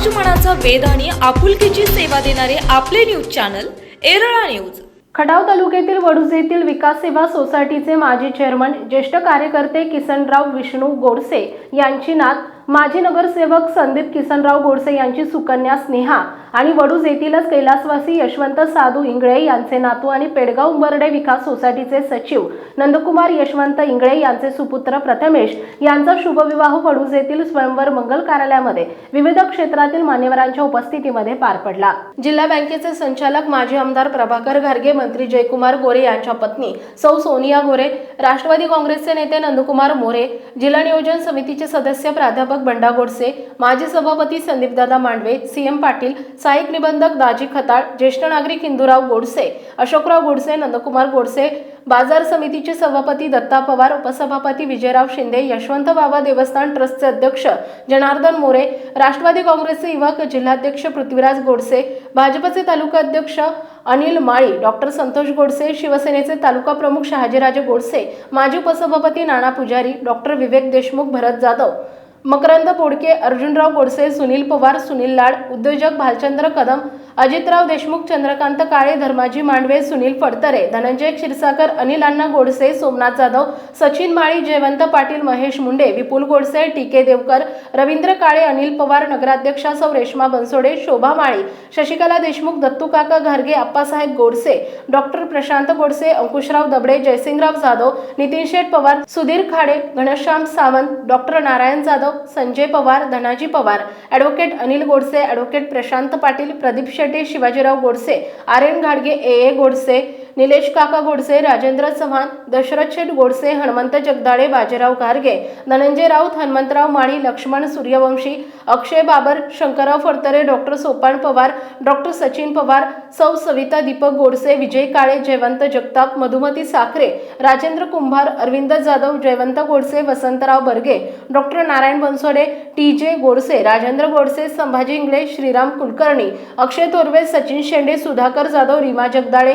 समाज मनाचा आणि आपुलकीची सेवा देणारे आपले news channel Erala news. Khatav तालुक्यातील वडुज येथील विकास सेवा सोसायटीचे माजी चेअरमन ज्येष्ठ कार्यकर्ते किसनराव विष्णू गोडसे यांची नात माजी नगरसेवक संदीप किसनराव गोडसे यांची सुकन्या स्नेहा आणि वडूज येथीलच कैलासवासी यशवंत साधू इंगळे यांचे नातू आणि पेडगाव उंबर्डे विकास सोसायटीचे सचिव नंदकुमार यशवंत इंगळे यांचे सुपुत्र प्रथमेश यांचा शुभविवाह वडूज येथील स्वयंवर मंगल कार्यालयामध्ये विविध क्षेत्रातील मान्यवरांच्या उपस्थितीमध्ये पार पडला. जिल्हा बँकेचे संचालक माजी आमदार प्रभाकर घारगे मंत्री जयकुमार गोरे यांच्या पत्नी सौ सोनिया गोरे राष्ट्रवादी काँग्रेसचे नेते नंदकुमार मोरे जिल्हा नियोजन समितीचे सदस्य प्राध्यापक बंडा गोडसे माजी सभापती संदीपदादा मांडवे सीएम पाटील सहाय्यक निबंधक दाजी खताळ ज्येष्ठ नागरिक हिंदूराव गोडसे अशोकराव गोडसे नंदकुमार गोडसे बाजार समितीचे सभापती दत्ता पवार उपसभापती विजयराव शिंदे यशवंत बाबा देवस्थान ट्रस्टचे अध्यक्ष जनार्दन मोरे राष्ट्रवादी काँग्रेसचे युवक जिल्हाध्यक्ष पृथ्वीराज गोडसे भाजपचे तालुका अध्यक्ष अनिल माळी डॉक्टर संतोष गोडसे शिवसेनेचे तालुका प्रमुख शहाजीराजे गोडसे माजी उपसभापती नाना पुजारी डॉक्टर विवेक देशमुख भरत जाधव मकरंद बोडके अर्जुनराव गोडसे सुनील पवार सुनील लाड उद्योजक भालचंद्र कदम अजितराव देशमुख चंद्रकांत काळे धर्माजी मांडवे सुनील फडतरे धनंजय क्षीरसागर अनिल अण्णा गोडसे सोमनाथ जाधव सचिन माळी जयवंत पाटील महेश मुंडे विपुल गोडसे टी के देवकर रवींद्र काळे अनिल पवार नगराध्यक्षा सौ रेश्मा बनसोडे शोभा माळी शशिकला देशमुख दत्तू काका घारगे आप्पासाहेब गोडसे डॉक्टर प्रशांत गोडसे अंकुशराव दबडे जयसिंगराव जाधव नितीन शेठ Pawar Sudhir Khade Ghanshyam Sawant doctor Narayan Jadhav Sanjay Pawar Dhanaji Pawar advocate Anil Godse advocate Prashant Patil Pradeep शेठ शिवाजीराव गोडसे आर एन घाडगे ए ए गोडसे निलेश काका गोडसे राजेंद्र चव्हाण दशरथ शेठ Godse Hanumant Jagdale Bajirao Garge Dhananjay Raut Hanumantrao Mali Laxman Suryavanshi Akshay Babar Shankarrao Phadtare doctor Sopan Pawar doctor Sachin Pawar Sau Savita Deepak Godse Vijay Kale Jaywant Jagtap Madhumati Sakhare Rajendra Kumbhar Arvind Jadhav Jaywant Godse Vasantrao Barge doctor Narayan Bansode T J Godse Rajendra Godse Sambhaji Ingale Shriram Kulkarni अक्षय थोरवे सचिन शेंडे सुधाकर जाधव रीमा जगदाळे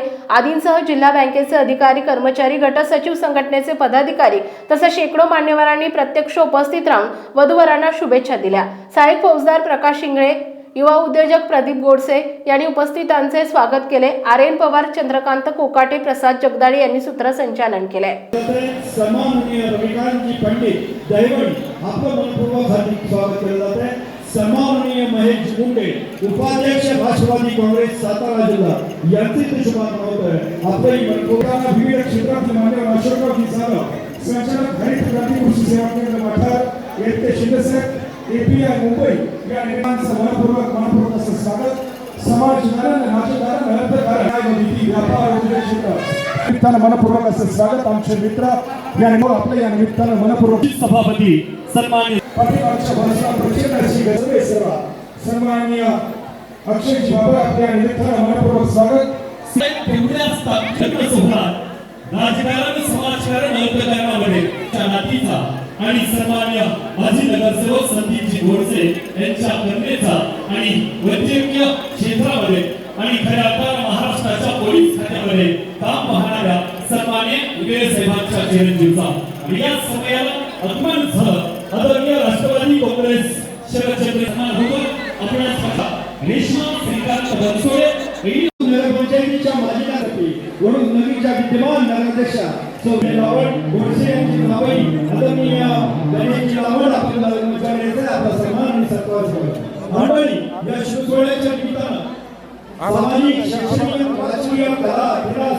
आदींसह जिल्हा बँकेचे अधिकारी कर्मचारी गट सचिव संघटनेचे पदाधिकारी तसेच शेकडो मान्यवरांनी प्रत्यक्ष उपस्थित राहून वधूवरांना शुभेच्छा दिल्या. सहाय्यक फौजदार प्रकाश इंगळे युवा उद्योजक प्रदीप गोडसे यांनी उपस्थितांचे स्वागत केले. आर एन पवार चंद्रकांत कोकाटे प्रसाद जगदाळे यांनी सूत्रसंचालन केले. पंडित सन्माननीय महेश मुंडे उपाध्यक्ष राष्ट्रवादी काँग्रेस सातारा जिल्हा यांचे ते शुभारंभ होत आहे. आपलंही मनपूर्वक विविध क्षेत्रातील मान्यवर अशोकराव किसानव संचालक हरित क्रांती कृषी सेवा केंद्र मठार येथे शिंदेसाहेब एपीआय मुंबई या निर्माणाचं मनपूर्वक मनपूर्वक असं स्वागत. समाज सुधारण नाचदार नर्तकार व्यापार उद्योग क्षेत्र निमित्तानं मनपूर्वक असं स्वागत आमचे मित्र. या आपल्या या निमित्तानं मनपूर्वक सभापती सन्मान्य पाठीमागच्या भाषा प्रचंड गजबे सेवा. सन्माननीय अक्षयजी बाबा आपल्या निमित्तानं मनपूर्वक स्वागत. तेवढ्या लग्न सोहळ्यात राजकारण समाजकारण अल्पकारामध्ये त्या नातीचा आणि सन्मान्य माजी नगरसेवक संदीपजी गोडसे यांच्या कन्येचा आणि वैद्यकीय क्षेत्रामध्ये आणि खऱ्या अर्थानं महाराष्ट्राच्या पोलीस खात्यामध्ये काम पाहणाऱ्या सन्मान्य विजय साहेबांच्या चिरंजीवचा या समयाला अभिमान झालं. आदरणीय राष्ट्रवादी काँग्रेस शरदचंद्र आपण रेश्मा श्रीकांत बनसोडे. नगरपंचायतीच्या माजी नगरपती म्हणून नगरीच्या विद्यमान नगराध्यक्षा सौम्य गोडसे यांची आदरणीय गणेशजी आपण विचारायचं आपला सन्मान आणि सत्कार करू. मंडळी या शिवसोहळ्याच्या निमित्तानं सामाजिक शैक्षणिक राजकीय कला क्रीडा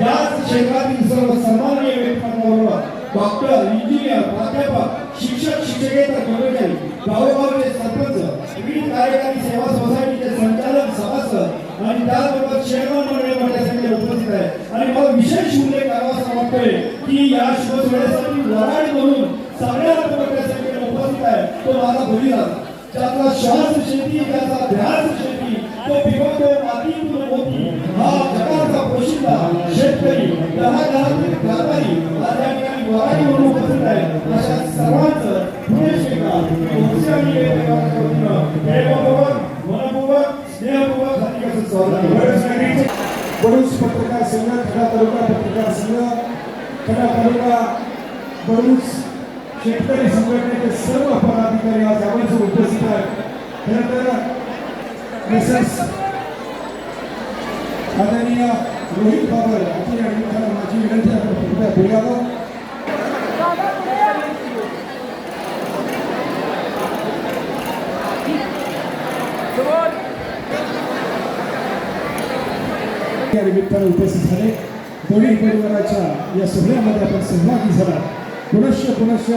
याच क्षेत्रातील सर्व सन्माननीय व्यक्तिमत्वाबरोबर डॉक्टर इंजिनियर प्राध्यापक शिक्षक शिक्षकेतर कर्मचारी गावोगावचे सरपंच विविध कार्यकारी सेवा सोसायटीचे संचालक सभासद आणि त्याचबरोबर शेगाव मंडळी मोठ्या संख्येने उपस्थित आहे. आणि मला विशेष उल्लेख करावासा वाटतोय की या शिवसेनेसाठी वराड म्हणून सगळ्यात मोठ्या संख्येने उपस्थित आहे तो माझा बलिदान ज्याचा श्वास शेती त्याचा ध्यास शेती तो पिकवतो मातीतून मोती हा जगाचा पोशिंदा शेतकरी घराघरातील घरातील व्यापारी आज या म्हणून उपस्थित आहे अशा सर्वांचं पुणे शेका गोडसे मनपूर्वक स्नेहपूर्वक हार्दिक स्वागत आहे. बडूस पत्रकार संघ खडा तालुका पत्रकार संघ खडा तालुका बडूस शेतकरी संघटनेचे सर्व पदाधिकारी आज आपण उपस्थित आहेत खरं तर मिसेस आदरणीय रोहित बाबर आपली माझी विनंती आपण कृपया यावं या निमित्तानं उपस्थित झाले. दोन्ही परिवाराच्या या सोहळ्यामध्ये आपण सहभागी झाला पुनश्च पुनश्च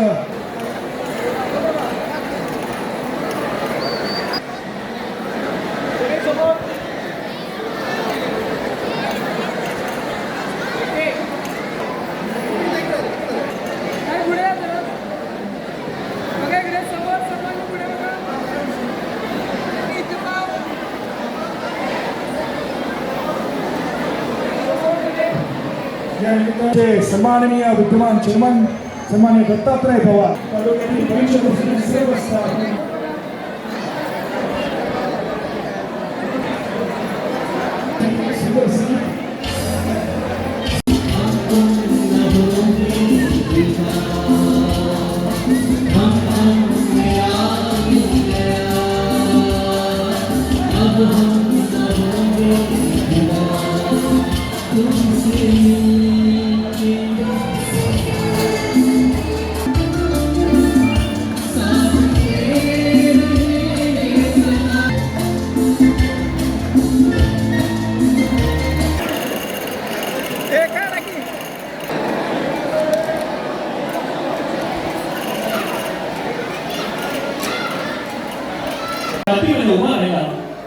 या निमित्ताचे सन्माननीय विद्यमान चेअरमन सन्माननीय दत्तात्रय पवार तालुक्यातील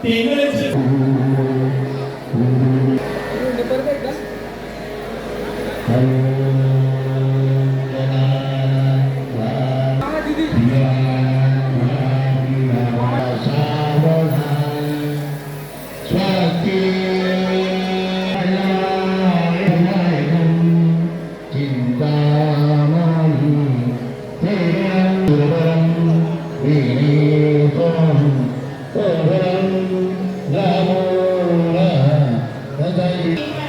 比一个。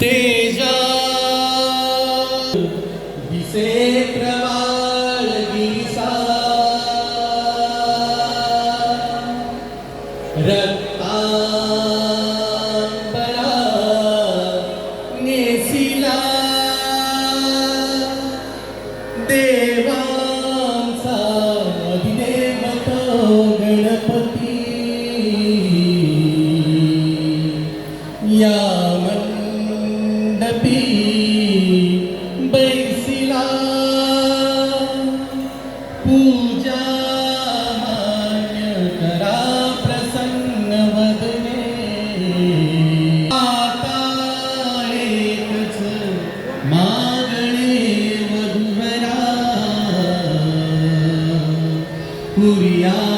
तेजा। दिसे प्रवाळ गिरिसा। रक्तांबरा नेसिला देवांचा अधिदेव तो गणपती। या দুনিয়া